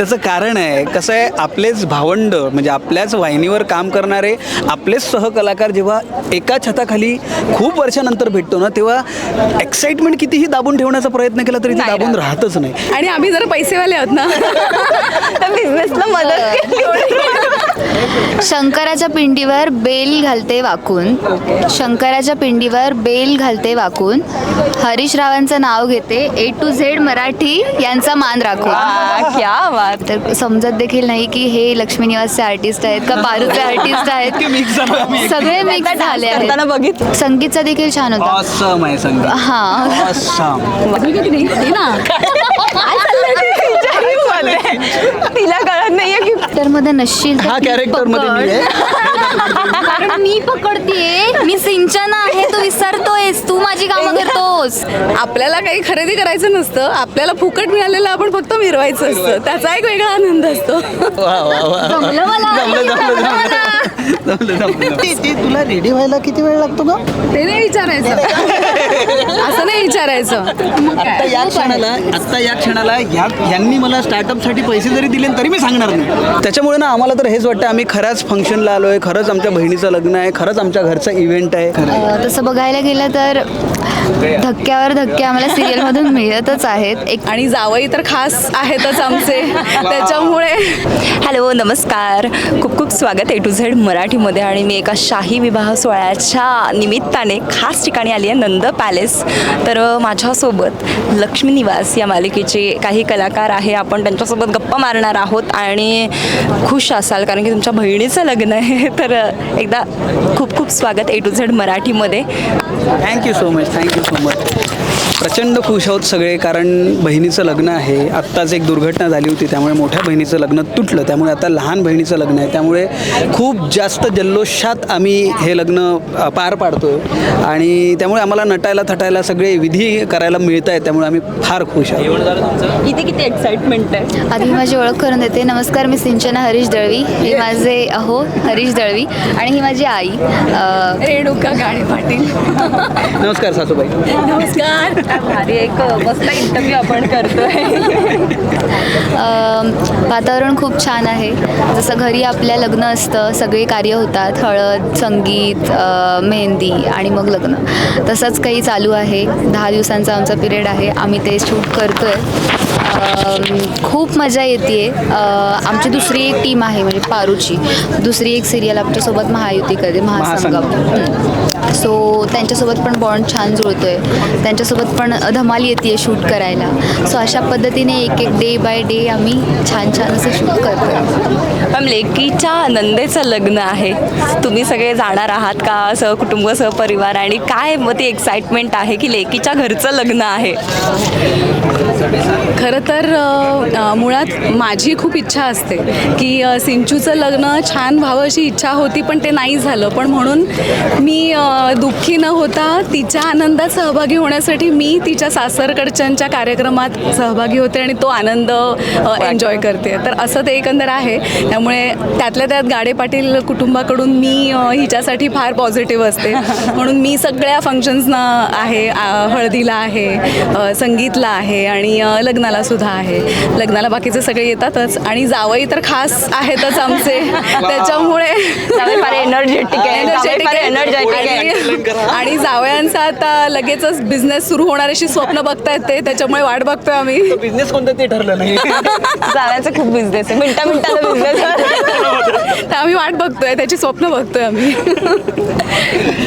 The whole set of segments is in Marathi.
त्याचं कारण आहे कसं आहे आपलेच भावंड म्हणजे आपल्याच वाहिनीवर काम करणारे आपलेच सहकलाकार जेव्हा एका छताखाली खूप वर्षानंतर भेटतो ना तेव्हा एक्साइटमेंट कितीही दाबून ठेवण्याचा प्रयत्न केला तरी ते दाबून राहतच नाही आणि आम्ही जर पैसेवाले आहोत ना बिझनेसला मदत शंकराच्या पिंडीवर बेल घालते वाकून शंकराच्या पिंडीवर बेल घालते वाकून हरीशरावांचं नाव घेते ए टू झेड मराठी यांचा मान राखून क्या तर समजत देखील नाही की हे लक्ष्मी निवासचे आर्टिस्ट आहेत का बारूचे आर्टिस्ट आहेत सगळे मिक्स झाले आहेत संगीतचा देखील छान होता हा तिला कळत नाहीये की कॅरेक्टर मध्ये नसशील हा कॅरेक्टर मध्ये मी आहे मी पकडतीये मी सिंचन आहे तू विसरतोयस तू माझी कामं करतोस आपल्याला काही खरेदी करायचं नसतं आपल्याला फुकट मिळालेलं आपण फक्त मिरवायचं असतं त्याचा एक वेगळा आनंद असतो तुला रेडी व्हायला किती वेळ लागतो का ते नाही विचारायचं असं नाही विचारायचं आता या क्षणाला आता या क्षणाला यांनी मला साठी पैसे जरी दिले तरी मी सांगणार नाही त्याच्यामुळे ना आम्हाला तर हेच वाटतं आम्ही खरंच फंक्शनला आलोय खरंच आमच्या बहिणीचं लग्न आहे खरंच आमच्या घरचा इव्हेंट आहे तसं बघायला गेलं तर धक्क्यावर धक्के आम्हाला सिरियल मधून मिळतच आहेत एक आणि जावई तर खास आहेतच आमचे त्याच्यामुळे हॅलो नमस्कार खूप खूप स्वागत ए टू झेड मराठी मराठीमध्ये आणि मी एका शाही विवाह सोहळ्याच्या निमित्ताने खास ठिकाणी आली आहे नंद पॅलेस तर माझ्यासोबत लक्ष्मी निवास या मालिकेचे काही कलाकार आहे आपण त्यांच्यासोबत गप्पा मारणार आहोत आणि खुश असाल कारण की तुमच्या बहिणीचं लग्न आहे तर एकदा खूप खूप स्वागत ए टू झेड मराठीमध्ये thank you so much thank you so much प्रचंड खुश आहोत सगळे कारण बहिणीचं लग्न आहे आत्ताच एक दुर्घटना झाली होती त्यामुळे मोठ्या बहिणीचं लग्न तुटलं त्यामुळे आता लहान बहिणीचं लग्न आहे त्यामुळे खूप जास्त जल्लोषात आम्ही हे लग्न पार पाडतो आणि त्यामुळे आम्हाला नटायला थटायला सगळे विधी करायला मिळत आहेत त्यामुळे आम्ही फार खुश आहोत इथे किती एक्साइटमेंट आहे आधी माझी ओळख करून देते नमस्कार मी सिंचना हरीश दळवी हे माझे अहो हरीश दळवी आणि ही माझी आई रेणुका गाणे पाटील नमस्कार सासूबाई नमस्कार भारी एक मस्त इंटरव्ह्यू आपण करतोय वातावरण खूप छान आहे जसं घरी आपल्या लग्न असतं सगळे कार्य होतात हळद संगीत मेहंदी आणि मग लग्न तसंच काही चालू आहे दहा दिवसांचा आमचा पिरियड आहे आम्ही ते शूट करतो आहे खूप मजा येते आमची दुसरी एक टीम आहे म्हणजे पारूची दुसरी एक सिरियल आमच्यासोबत महायुती करते महासंगम सो त्यांच्यासोबत पण बॉन्ड छान जुळतो आहे त्यांच्यासोबत पण धमाल येते शूट करायला सो अशा पद्धतीने एक एक डे बाय डे आम्ही छान छान असं शूट करतो मॅम लेकीच्या आनंदेचं लग्न आहे तुम्ही सगळे जाणार आहात का सह कुटुंब सहपरिवार आणि काय मग ती एक्साइटमेंट आहे की लेकीच्या घरचं लग्न आहे खरं तर मुळात माझी खूप इच्छा असते की सिंचूचं लग्न छान व्हावं अशी इच्छा होती पण ते नाही झालं पण म्हणून मी दुःखी न होता तिच्या आनंदात सहभागी होण्यासाठी मी मी तिच्या सासरकडच्यांच्या कार्यक्रमात सहभागी होते आणि तो आनंद एन्जॉय करते तर असं ते एकंदर आहे त्यामुळे त्यातल्या त्यात गाडे पाटील कुटुंबाकडून मी हिच्यासाठी फार पॉझिटिव्ह असते म्हणून मी सगळ्या फंक्शन्सना आहे हळदीला आहे संगीतला आहे आणि लग्नाला सुद्धा आहे लग्नाला बाकीचे सगळे येतातच आणि जावई तर खास आहेतच आमचे त्याच्यामुळे एनर्जेटिक एनर्जेटिक आणि जावयांचा आता लगेचच बिझनेस सुरू होणार होणार अशी स्वप्न बघतायत ते त्याच्यामुळे वाट बघतोय आम्ही बिझनेस कोणतं ते ठरलं नाही जाण्याचं खूप बिझनेस आहे मिनटा मिनटा बिझनेस आम्ही वाट बघतोय त्याची स्वप्न बघतोय आम्ही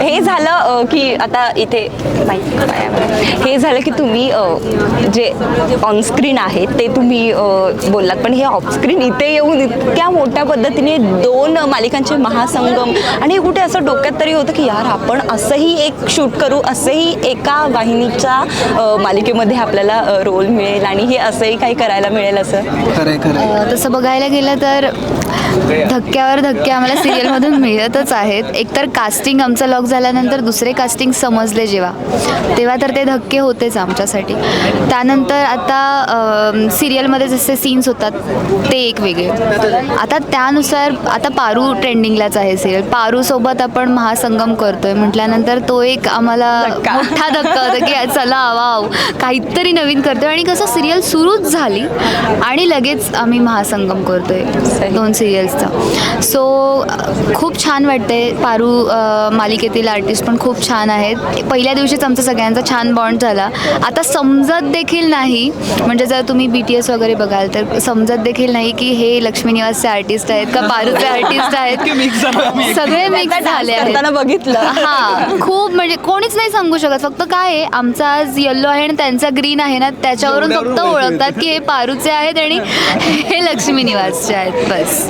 हे झालं की आता इथे हे झालं की तुम्ही जे ऑनस्क्रीन आहे ते तुम्ही बोललात पण हे ऑफस्क्रीन इथे येऊन इतक्या मोठ्या पद्धतीने दोन मालिकांचे महासंगम आणि कुठे असं डोक्यात तरी होतं की यार आपण असंही एक शूट करू असंही एका वाहिनीच्या मालिकेमध्ये आपल्याला रोल मिळेल आणि हे असंही काही करायला मिळेल असं खरं खरं तसं बघायला गेलं तर धक्क्यावर धक्के आम्हाला सिरियलमधून मिळतच आहेत एकतर कास्टिंग आमचा लॉक झाल्यानंतर दुसरे कास्टिंग समजले जेव्हा तेव्हा तर ते धक्के होतेच आमच्यासाठी त्यानंतर आता सिरियलमध्ये जसे सीन्स होतात ते एक वेगळे आता त्यानुसार आता पारू ट्रेंडिंगलाच आहे सिरियल पारूसोबत आपण महासंगम करतोय म्हटल्यानंतर तो एक आम्हाला मोठा धक्का होता की चला वाव काहीतरी नवीन करतोय आणि कसं सिरियल सुरूच झाली आणि लगेच आम्ही महासंगम करतोय दोन सिरियल्सचा सो खूप छान वाटते पारू मालिकेतील आर्टिस्ट पण खूप छान आहेत पहिल्या दिवशीच आमचा सगळ्यांचा छान बॉन्ड झाला आता समजत देखील नाही म्हणजे जर तुम्ही बी टी एस वगैरे बघाल तर समजत देखील नाही की हे लक्ष्मी निवासचे आर्टिस्ट आहेत का पारूचे आर्टिस्ट आहेत सगळे मिक्स झाले बघितलं हां खूप म्हणजे कोणीच नाही सांगू शकत फक्त काय आहे आमचा आज येल्लो आहे आणि त्यांचा ग्रीन आहे ना त्याच्यावरून फक्त ओळखतात की हे पारूचे आहेत आणि हे लक्ष्मी निवासचे आहेत बस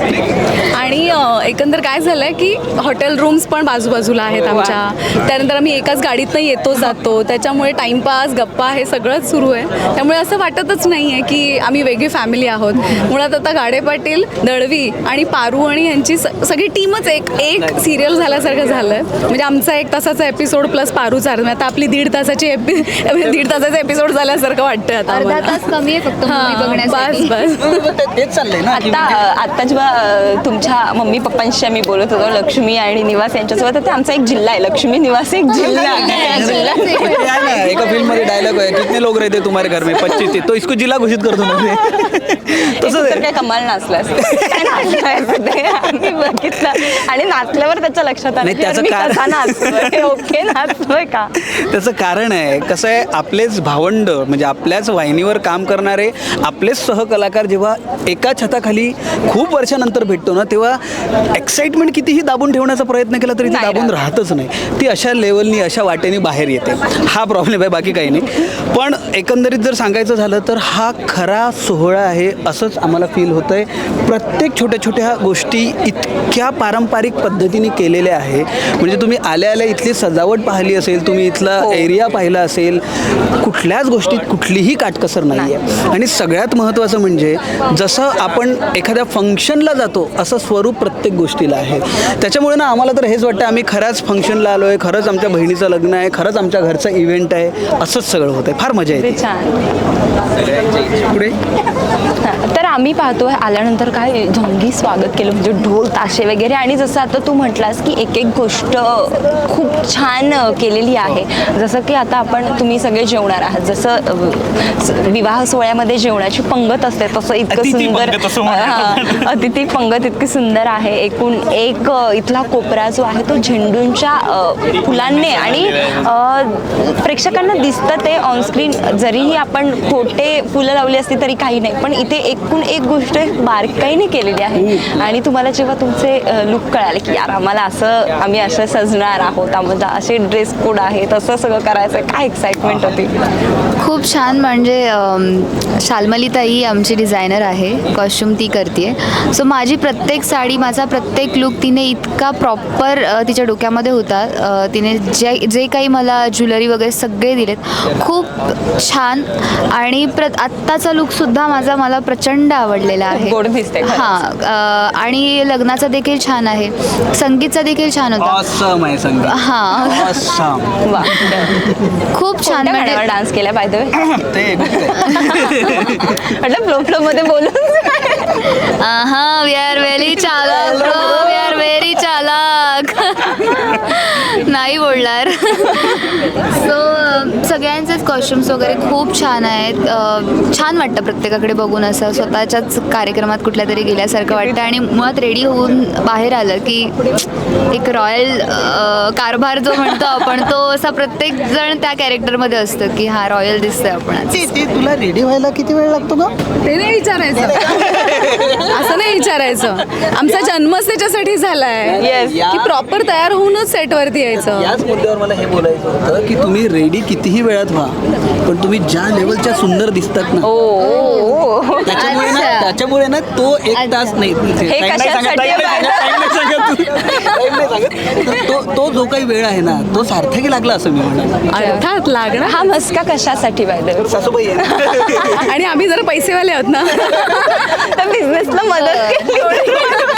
आणि एकंदर काय झालंय की हॉटेल रूम्स पण बाजूबाजूला आहेत आमच्या त्यानंतर आम्ही एकाच नाही येतो जातो त्याच्यामुळे टाइमपास गप्पा हे सगळंच सुरू आहे त्यामुळे असं वाटतच नाही आहे की आम्ही वेगळी फॅमिली आहोत मुळात आता गाडे पाटील दळवी आणि पारू आणि यांची सगळी टीमच एक एक सिरियल झाल्यासारखं झालं म्हणजे आमचा एक तासाचा एपिसोड प्लस पारू आता आपली दीड तासाची एपि त्यामुळे दीड तासाचा एपिसोड झाल्यासारखं वाटतंय आता अर्धा तास कमी आहे फक्त बघण्यासाठी. बस बस हो, हो, तेच चाललंय ना म्हणजे- आता जेव्हा तुमच्या मम्मी पप्पांशी आम्ही बोलत होतो लक्ष्मी आणि निवास यांच्यासोबत तर ते आमचा एक जिल्हा आहे लक्ष्मी निवास एक जिल्हा आहे. जिल्हा ना एका फिल्म मध्ये डायलॉग आहे कितने लोक रहते तुम्हारे घर में पच्चीस ते तो इसको जिल्हा घोषित करतो ना तसं तर काय कमाल नाचलं काय ते बघितलं आणि नाचल्यावर त्याच्या लक्षात आलं नाही, त्याचं कारण- कसा नाचतोय ओके नाचतोय का त्याचं कारण आहे कसं आहे आपलेच भावंड म्हणजे आपल्याच वाहिनीवर काम करणारे आपलेच सहकलाकार जेव्हा एका छताखाली खूप वर्षानंतर भेटतो ना तेव्हा एक्साइटमेंट कितीही दाबून ठेवण्याचा प्रयत्न केला तरी ती दाबून राहतच नाही ती अशा लेवलनी अशा वाटेने बाहेर येते हा प्रॉब्लेम आहे बाकी काही नाही पण एकंदरीत जर सांगायचं झालं तर हा खरा सोहळा आहे असंच आम्हाला फील होतं आहे प्रत्येक छोट्या छोट्या गोष्टी इतक्या पारंपरिक पद्धतीने केलेल्या आहे म्हणजे तुम्ही आल्या आल्या इथली सजावट पाहिली असेल तुम्ही इथला एरिया हो. पाहिला असेल असेल कुठल्याच गोष्टीत कुठलीही काटकसर नाही आहे आणि सगळ्यात महत्त्वाचं म्हणजे जसं आपण एखाद्या फंक्शनला जातो असं स्वरूप प्रत्येक गोष्टीला आहे त्याच्यामुळे ना आम्हाला तर हेच वाटतं आम्ही खरंच फंक्शनला आलो आहे खरंच आमच्या बहिणीचं लग्न आहे खरंच आमच्या घरचं इव्हेंट आहे असंच सगळं होतं आहे फार मजा येते पुढे तर आम्ही पाहतो आल्यानंतर काय झोंगी स्वागत केलं म्हणजे ढोल ताशे वगैरे आणि जसं आता तू म्हटलास की एक एक गोष्ट खूप छान केलेली आहे जसं की आता आपण तुम्ही सगळे जेवणार आहात जसं विवाह सोहळ्यामध्ये जेवणाची पंगत असते तसं इतकं सुंदर अतिथी पंगत इतकी सुंदर आहे एकूण एक इथला कोपरा जो आहे तो झेंडूंच्या फुलांनी आणि प्रेक्षकांना दिसतं ते ऑनस्क्रीन जरीही आपण खोटे फुलं लावली असली तरी काही नाही पण इथे एकूण एक गोष्ट बारकाईने केलेली आहे आणि तुम्हाला जेव्हा तुमचे लुक कळाले की यार आम्हाला असं आम्ही असं सजणार आहोत आम्हाला असे ड्रेस कोड आहे तसं सगळं करायचं काय एक्साइटमेंट होती खूप छान म्हणजे शाल्मली आमची डिझायनर आहे कॉस्ट्युम ती करते सो माझी प्रत्येक साडी माझा प्रत्येक लुक तिने इतका प्रॉपर तिच्या डोक्यामध्ये होता तिने जे जे काही मला ज्वेलरी वगैरे सगळे दिलेत खूप छान आणि प्र आत्ताचा लुकसुद्धा माझा मला प्रचंड आवडलेला आहे हां आणि लग्नाचा देखील छान आहे संगीतचा देखील छान होता हां खूप खूप छान गाण्यावर डान्स केला बाय द म्हटलं फ्लो फ्लो मध्ये बोलून हा वी आर व्हेरी चालक वी आर व्हेरी चालक नाही बोलणार सो सगळ्यांचेच कॉस्ट्युम्स वगैरे खूप छान आहेत छान वाटतं प्रत्येकाकडे बघून असं स्वतःच्याच कार्यक्रमात कुठल्या तरी गेल्यासारखं वाटतं आणि मुळात रेडी होऊन बाहेर आलं की एक रॉयल कारभार जो म्हणतो आपण तो असा प्रत्येक जण त्या कॅरेक्टर मध्ये असतो की हा रॉयल दिसतोय आपण तुला रेडी व्हायला किती वेळ लागतो का ते नाही विचारायचं असं नाही विचारायचं आमचा जन्मच त्याच्यासाठी झालाय की प्रॉपर तयार होऊनच सेटवरती यायचं मुद्द्यावर मला हे बोलायचं होतं की तुम्ही रेडी कितीही वेळात व्हा पण तुम्ही ज्या लेवलच्या सुंदर दिसतात ना त्याच्यामुळे ना त्याच्यामुळे ना तो एक तास नाही तो तो जो काही वेळ आहे ना तो सार्थकी लागला असं मी अर्थात लागणार हा मस्का कशासाठी पाहिजे सासूबाई आणि आम्ही जर पैसेवाले आहोत ना बिझनेसला मदत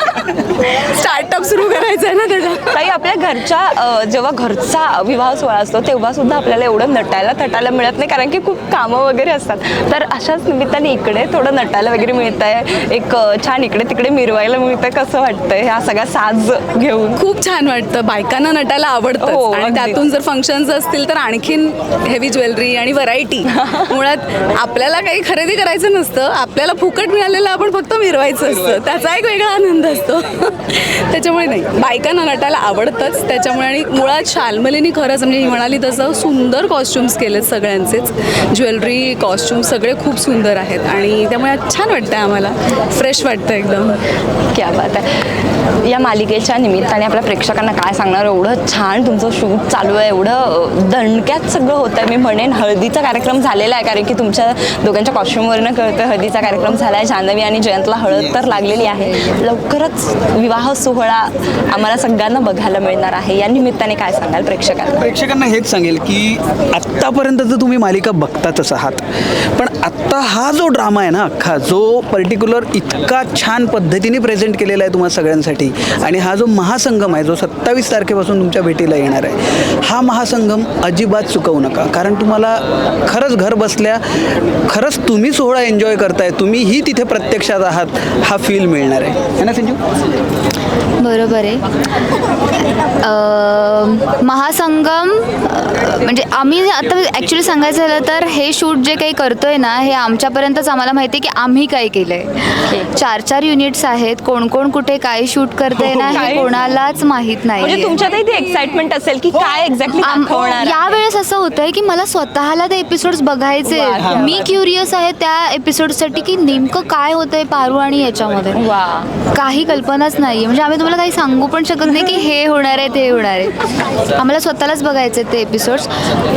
स्टार्टअप सुरू करायचं आहे ना त्याचा काही आपल्या घरच्या जेव्हा घरचा विवाह सोहळा असतो तेव्हा सुद्धा आपल्याला एवढं नटायला थटायला मिळत नाही कारण की खूप कामं वगैरे असतात तर अशाच निमित्ताने इकडे थोडं नटायला वगैरे मिळत आहे एक छान इकडे तिकडे मिरवायला मिळतंय कसं वाटतंय ह्या सगळ्या साज घेऊन खूप छान वाटतं बायकांना नटायला आवडतं हो, त्यातून जर फंक्शन असतील तर आणखीन हेवी ज्वेलरी आणि व्हरायटी मुळात आपल्याला काही खरेदी करायचं नसतं आपल्याला फुकट मिळालेलं आपण फक्त मिरवायचं असतं त्याचा एक वेगळा आनंद असतो त्याच्यामुळे नाही बायकांना नटायला आवडतंच त्याच्यामुळे आणि मुळात शालमलीनी खरंच म्हणजे म्हणाली तसं सुंदर कॉस्ट्युम्स केलेत सगळ्यांचेच ज्वेलरी कॉस्ट्युम सगळे खूप सुंदर आहेत आणि त्यामुळे छान वाटतं आम्हाला फ्रेश वाटतं एकदम क्या बात आहे या मालिकेच्या निमित्ताने आपल्या प्रेक्षकांना काय सांगणार एवढं छान तुमचं शूट चालू आहे एवढं दणक्यात सगळं होतं मी म्हणेन हळदीचा कार्यक्रम झालेला आहे कारण की तुमच्या दोघांच्या कॉस्ट्युमवरनं कळतं हळदीचा कार्यक्रम झाला आहे जान्हवी आणि जयंतला हळद तर लागलेली आहे लवकरच विवाह सोहळा आम्हाला सगळ्यांना बघायला मिळणार आहे या निमित्ताने काय सांगाल प्रेक्षकांना प्रेक्षकांना हेच सांगेल की आत्तापर्यंत जर तुम्ही मालिका बघतातच आहात पण आत्ता हा जो ड्रामा आहे ना अख्खा जो पर्टिक्युलर इतका छान पद्धतीने प्रेझेंट केलेला आहे तुम्हाला सगळ्यांसाठी आणि हा जो महासंगम आहे जो सत्तावीस तारखेपासून तुमच्या भेटीला येणार आहे हा महासंगम अजिबात चुकवू नका कारण तुम्हाला खरंच घर बसल्या खरंच तुम्ही सोहळा एन्जॉय करताय तुम्ही ही तिथे प्रत्यक्षात आहात हा फील मिळणार आहे ना संजू बरोबर आहे महासंगम म्हणजे आम्ही आता ॲक्च्युली सांगायचं झालं तर हे शूट जे काही करतोय ना हे आमच्यापर्यंतच आम्हाला माहिती आहे की आम्ही काय केलं आहे चार चार युनिट्स आहेत कोण कोण कुठे काय शूट करतेय ना हे कोणालाच माहीत नाही म्हणजे तुमच्यात एक्साइटमेंट असेल की हो. काय एक्झॅक्टली यावेळेस असं होतंय की मला स्वतःला ते एपिसोड्स बघायचे मी क्युरियस आहे त्या एपिसोडसाठी की नेमकं काय होतंय पारू आणि याच्यामध्ये काही कल्पनाच नाही म्हणजे आम्ही तुम्हाला काही सांगू पण शकत नाही की हे होणार आहे ते होणार आहे आम्हाला स्वतःलाच बघायचे ते एपिसोड्स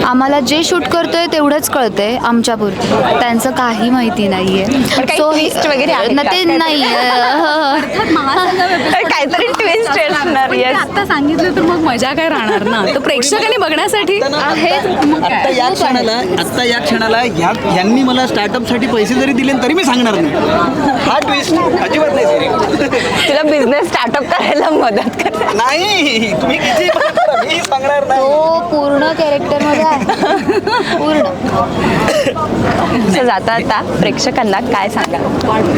आम्हाला जे शूट करतोय तेवढंच कळतंय आमच्यापुरतं त्यांचं काही माहिती नाही आहे सो ते नाही काहीतरी ट्विस्ट येणार आता सांगितलं तर मग मजा काय राहणार ना तर प्रेक्षकांनी बघण्यासाठी आता या क्षणाला आता या क्षणाला ह्या यांनी मला साठी पैसे जरी दिले तरी मी सांगणार नाही हा ट्विस्ट अजिबात नाही तुला बिझनेस स्टार्टअप करायला मदत कर नाही तुम्ही किती सांगणार नाही हो पूर्ण कॅरेक्टर मध्ये आहे पूर्ण जाता आता प्रेक्षकांना काय सांगा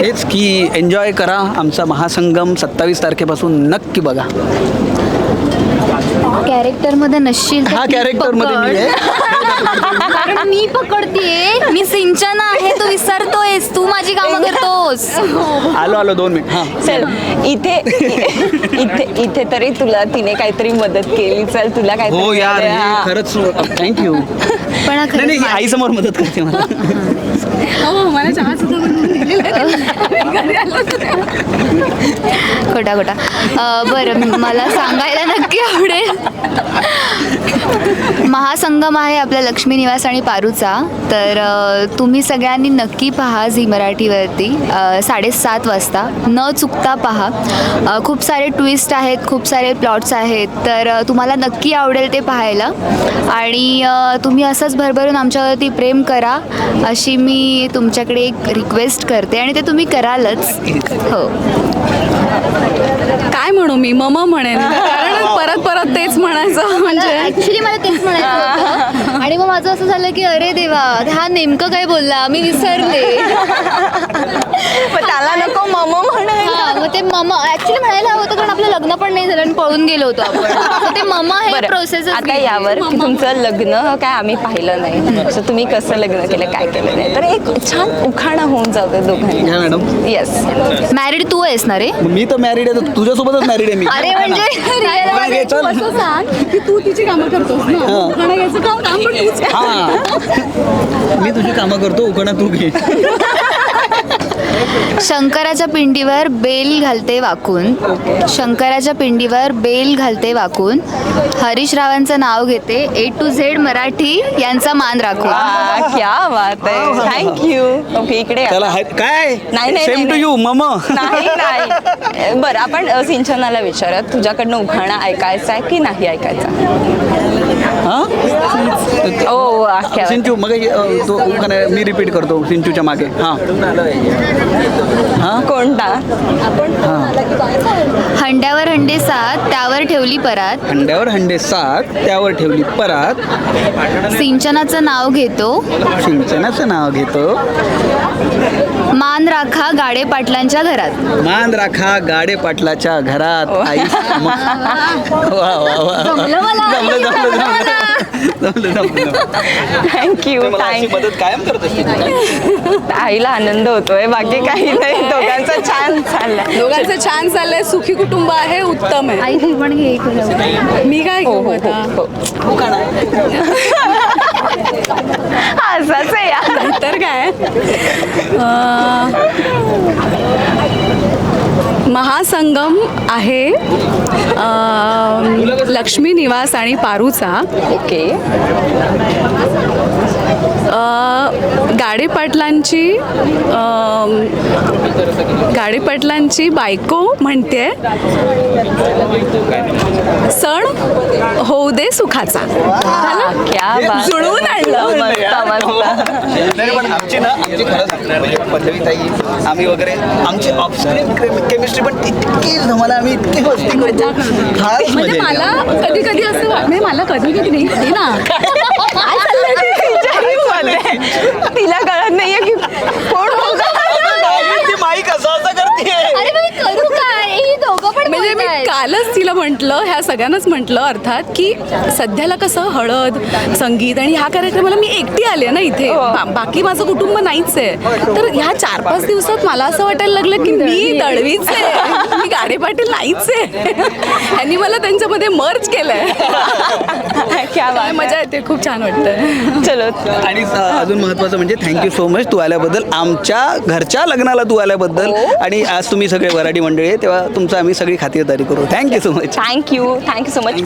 हेच की एन्जॉय करा आमचा महासंगम सत्तावीस तारखेपासून नक्की बघा कॅरेक्टर मध्ये नसशील हा कॅरेक्टर मध्ये मी आहे मी पकडतीये मी सिंचन आहे तू विसरतोयस तू माझी कामं आलो आलो दोन मिनिट चल इथे इथे इथे तरी तुला तिने काहीतरी मदत केली चल तुला काहीतरी हो यार खरंच थँक्यू पण नाही मदत करते मला हो, हो मला खोटा खोटा बरं मला सांगायला नक्की आवडेल महासंगम आहे आपल्या लक्ष्मी निवास आणि पारूचा तर तुम्ही सगळ्यांनी नक्की पहा झी मराठीवरती साडेसात वाजता न चुकता पहा खूप सारे ट्विस्ट आहेत खूप सारे प्लॉट्स आहेत तर तुम्हाला नक्की आवडेल ते पाहायला आणि तुम्ही असंच भरभरून आमच्यावरती प्रेम करा अशी मी तुमच्याकडे एक रिक्वेस्ट करते आणि ते तुम्ही करालच हो काय म्हणू मी मम म्हणेन परत परत तेच म्हणायचं म्हणजे ऍक्च्युली मला तेच म्हणायचं आणि मग माझं असं झालं की अरे देवा हा नेमकं काय बोलला मी विसरले ममा ऍक्च्युली म्हणायला हवं होतं कारण आपलं लग्न पण नाही झालं आणि पळून गेलो होतो आपण ते ममा हे प्रोसेस आता यावर की तुमचं लग्न काय आम्ही पाहिलं नाही सो तुम्ही कसं लग्न केलं काय केलं नाही तर एक छान उखाणा होऊन जाऊ दोघांनी घ्या मॅडम येस मॅरिड तू आहेस ना रे मी तर मॅरिड आहे तर तुझ्यासोबतच मॅरिड आहे मी अरे म्हणजे real मध्ये तू की तू तिची कामं करतोस ना हा. उखाणा घ्यायचं काम काम पण तूच हा मी तुझी कामं करतो उकडा तू घे शंकराच्या पिंडीवर बेल घाल घालते वाकून शंकराच्या पिंडीवर बेल घालते वाकून हरीश रावांचं नाव घेते ए टू झेड मराठी यांचा मान राखून आ, क्या बात आहे थँक्यू ओके इकडे या. काय नाही, नाही, सेम टू यू मम नाही बरं आपण सिंचनाला विचारत तुझ्याकडनं उखाणा ऐकायचा आहे की नाही ऐकायचा ओ हो, आख्या हो, सिंचू मग तो काय मी रिपीट करतो सिंचूच्या मागे हां हां कोणता आपण हंड्यावर हंडे सात त्यावर ठेवली परात हंड्यावर हंडे सात त्यावर ठेवली परात सिंचनाचं नाव घेतो सिंचनाचं नाव घेतो मान राखा गाडे पाटलांच्या घरात मान राखा गाडे पाटलाच्या घरात आई वा वा वा थँक्यू थँक्यू मदत कायम करत असते आईला आनंद होतोय बाकी काही नाही दोघांचा छान चाललाय दोघांचं छान चाललंय सुखी कुटुंब आहे उत्तम आहे आई पण मी काय हो, हो, हो, हो. आहे यार तर काय महासंगम आहे लक्ष्मी निवास आणि पारूचा ओके गाडीपाटलांची गाडीपाटलांची पाटलांची पाटलांची बायको म्हणते सण होऊ दे सुखाचा आणलं ना आम्ही वगैरे आमची केमिस्ट्री पण इतकी धमाला आम्ही इतकी गोष्टी म्हणजे मला कधी कधी असं नाही मला कधी कधी नाही ना तिला कळत नाहीये की कालच तिला म्हटलं ह्या सगळ्यांनाच म्हटलं अर्थात की सध्याला कसं हळद संगीत आणि ह्या कार्यक्रमाला मी एकटी आले ना इथे हो. बाकी माझं कुटुंब नाहीच आहे तर ह्या चार पाच दिवसात मला असं वाटायला लागलं की मी दळवीच आहे मी गाडे पाटील नाहीच आहे आणि मला त्यांच्यामध्ये मर्ज केलंय मजा येते खूप छान वाटतं चलो आणि अजून महत्वाचं म्हणजे थँक्यू सो मच तू आल्याबद्दल आमच्या घरच्या लग्नाला तू आल्याबद्दल हो. आणि आज तुम्ही सगळे वराडी मंडळी तेव्हा तुमचं आम्ही सगळी खातिरदारी करू Thank you so much. Thank you. Thank you so much.